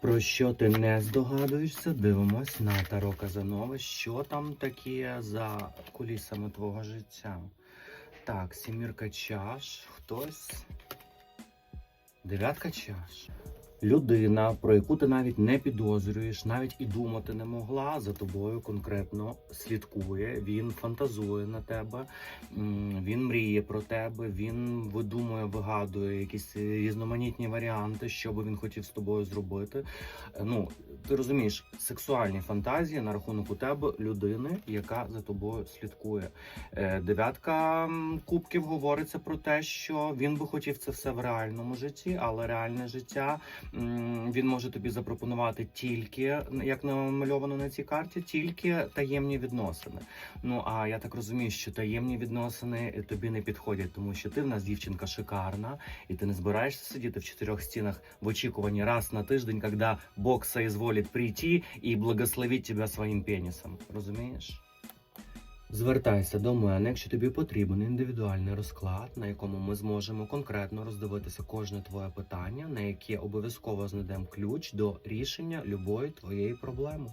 Про що ти не здогадуєшся? Дивимось на Таро Казанова. Що там таке за кулісами твого життя? Так, сімірка чаш, хтось. Дев'ятка чаш. Людина, про яку ти навіть не підозрюєш, навіть і думати не могла, за тобою конкретно слідкує. Він фантазує на тебе, він мріє про тебе, він видумує, вигадує якісь різноманітні варіанти, що би він хотів з тобою зробити. Е, Ну, ти розумієш, сексуальні фантазії на рахунок у тебе людини, яка за тобою слідкує. Е, Дев'ятка кубків говориться про те, що він би хотів це все в реальному житті, але реальне життя він може тобі запропонувати тільки, як намальовано на цій карті, тільки таємні відносини. Ну а я так розумію, що таємні відносини тобі не підходять, тому що ти в нас дівчинка шикарна, і ти не збираєшся сидіти в чотирьох стінах в очікуванні раз на тиждень, коли Бог соизволить прийти і благословить тебе своїм пенісом. Розумієш? Звертайся до мене, якщо тобі потрібен індивідуальний розклад, на якому ми зможемо конкретно роздивитися кожне твоє питання, на яке обов'язково знайдемо ключ до рішення любої твоєї проблеми.